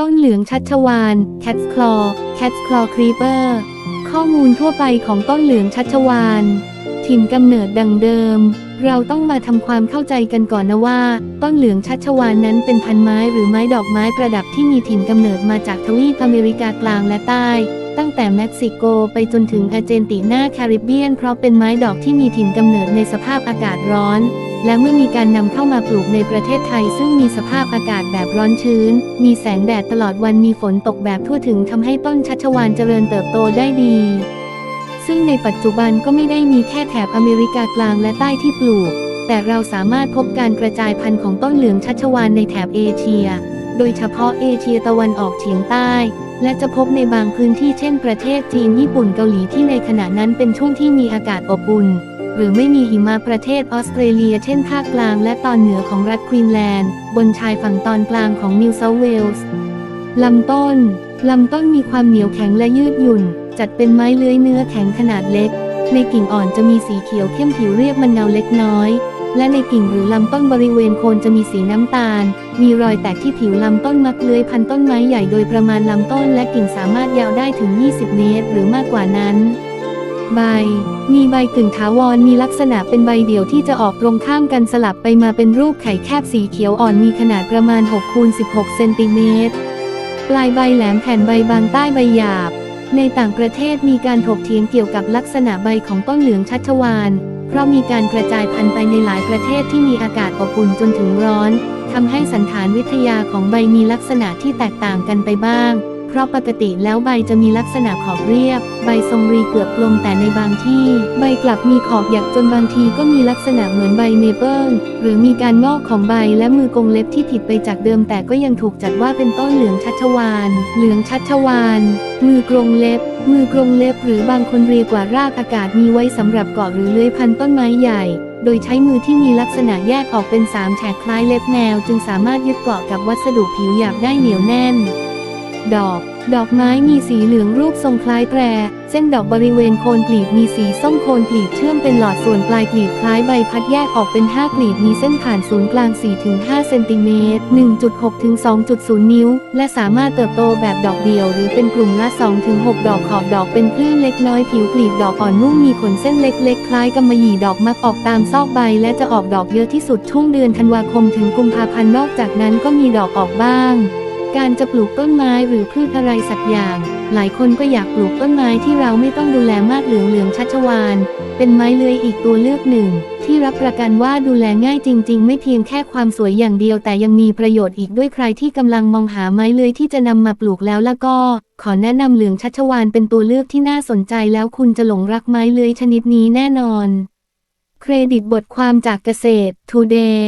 ต้นเหลืองชัชวาน Cat's Claw Cat's Claw Creeper ข้อมูลทั่วไปของต้นเหลืองชัชวาน ถิ่นกำเนิดดังเดิม เราต้องมาทำความเข้าใจกันก่อนนะว่า ต้นเหลืองชัชวานนั้นเป็นพันไม้หรือไม้ดอกไม้ประดับที่มีถิ่นกำเนิดมาจากทวีปอเมริกากลางและใต้ ตั้งแต่เม็กซิโกไปจนถึงอาร์เจนตินาแคริบเบียน เพราะเป็นไม้ดอกที่มีถิ่นกำเนิดในสภาพอากาศร้อน และเมื่อมีการนำเข้ามาปลูกในประเทศไทย ซึ่งมีสภาพอากาศแบบร้อนชื้น มีแสงแดดตลอดวันมีฝนตกแบบทั่วถึงทำให้ต้นชัชวานเจริญเติบโตได้ดี ซึ่งในปัจจุบันก็ไม่ได้มีแค่แถบอเมริกากลางและใต้ที่ปลูก แต่เราสามารถพบการกระจายพันธุ์ของต้นเหลืองชัชวานในแถบเอเชีย โดยเฉพาะเอเชียตะวันออกเฉียงใต้และจะพบในบางพื้นที่เช่นประเทศจีนญี่ปุ่นเกาหลีที่ในขณะนั้นเป็นช่วงที่มีอากาศอบอุ่น หรือไม่มีหิมะประเทศออสเตรเลีย เช่นภาคกลางและตอนเหนือของรัฐควีนแลนด์ บนชายฝั่งตอนกลางของนิวเซาท์เวลส์ลำต้น ลำต้นมีความเหนียวแข็งและยืดหยุ่น จัดเป็นไม้เลื้อยเนื้อแข็งขนาดเล็ก ในกิ่งอ่อนจะมีสีเขียวเข้มผิวเรียบมันเงาเล็กน้อย และในกิ่งหรือลำต้นบริเวณโคนจะมีสีน้ำตาล มีรอยแตกที่ผิวลำต้นมักเลื้อยพันต้นไม้ใหญ่โดยประมาณลำต้นและกิ่งสามารถยาวได้ถึง 20 เมตร หรือมากกว่านั้น ใบ มีใบกึ่งถาวรมีลักษณะเป็นใบเดี่ยวที่จะออกตรงข้ามกันสลับไปมาเป็นรูปไข่แคบสีเขียวอ่อนมีขนาดประมาณ6คูณ16 เซนติเมตร ปลายใบแหลมแผ่นใบบางใต้ใบหยาบ ในต่างประเทศมีการถกเถียงเกี่ยวกับลักษณะใบของต้นเหลืองชัชวานเพราะมีการกระจายพันธุ์ไปในหลายประเทศที่มีอากาศอบอุ่นจนถึงร้อนทำให้สันฐานวิทยาของใบมีลักษณะที่แตกต่างกันไปบ้าง ราะปกติแล้วใบจะมีลักษณะขอบเรียบ ใบทรงรีเกือบกลมแต่ในบางที่ ใบกลับมีขอบหยักจนบางทีก็มีลักษณะเหมือนใบเมเปิลหรือมีการงอกของใบและมือกงเล็บที่ผิดไปจากเดิมแต่ก็ยังถูกจัดว่าเป็นต้นเหลืองชัชวาน เหลืองชัชวาน มือกรงเล็บ มือกรงเล็บ หรือบางคนเรียกว่ารากอากาศมีไว้สำหรับเกาะหรือเลื้อยพันต้นไม้ใหญ่โดยใช้มือที่มีลักษณะแยกออกเป็นสามแฉกคล้ายเล็บแมว จึงสามารถยึดเกาะกับวัสดุผิวหยาบได้เหนียวแน่น ดอก ดอกไม้มีสีเหลืองรูปทรงคล้ายแตร เส้นดอกบริเวณโคนกลีบมีสีส้มโคนกลีบเชื่อมเป็นหลอดส่วนปลายกลีบคล้ายใบพัดแยกออกเป็น 5 กลีบมีเส้นผ่านศูนย์กลาง 4-5 เซนติเมตร 1.6 ถึง 2.0 นิ้ว และสามารถเติบโตแบบดอกเดียวหรือเป็นกลุ่มละ 2-6 ดอกขอบดอกเป็นคลื่นเล็กน้อยผิวกลีบดอกอ่อนนุ่มมีขนเส้นเล็กๆ คล้ายกำมะหยี่ดอกมักออกตามซอกใบ และจะออกดอกเยอะที่สุดช่วงเดือนธันวาคมถึงกุมภาพันธ์นอกจากนั้นก็มีดอกออกบ้าง การจะปลูกต้นไม้หรือพืชอะไรสักอย่าง หลายคนก็อยากปลูกต้นไม้ที่เราไม่ต้องดูแลมากเหลืองเหลืองชัชวาน เป็นไม้เลื้อยอีกตัวเลือกหนึ่ง ที่รับประกันว่าดูแลง่ายจริง ๆ ไม่เพียงแค่ความสวยอย่างเดียวแต่ยังมีประโยชน์อีกด้วยใครที่กำลังมองหาไม้เลื้อยที่จะนำมาปลูกแล้วแล้วก็ ขอแนะนำเหลืองชัชวานเป็นตัวเลือกที่น่าสนใจแล้วคุณจะหลงรักไม้เลื้อยชนิดนี้แน่นอน เครดิตบทความจากเกษตร Today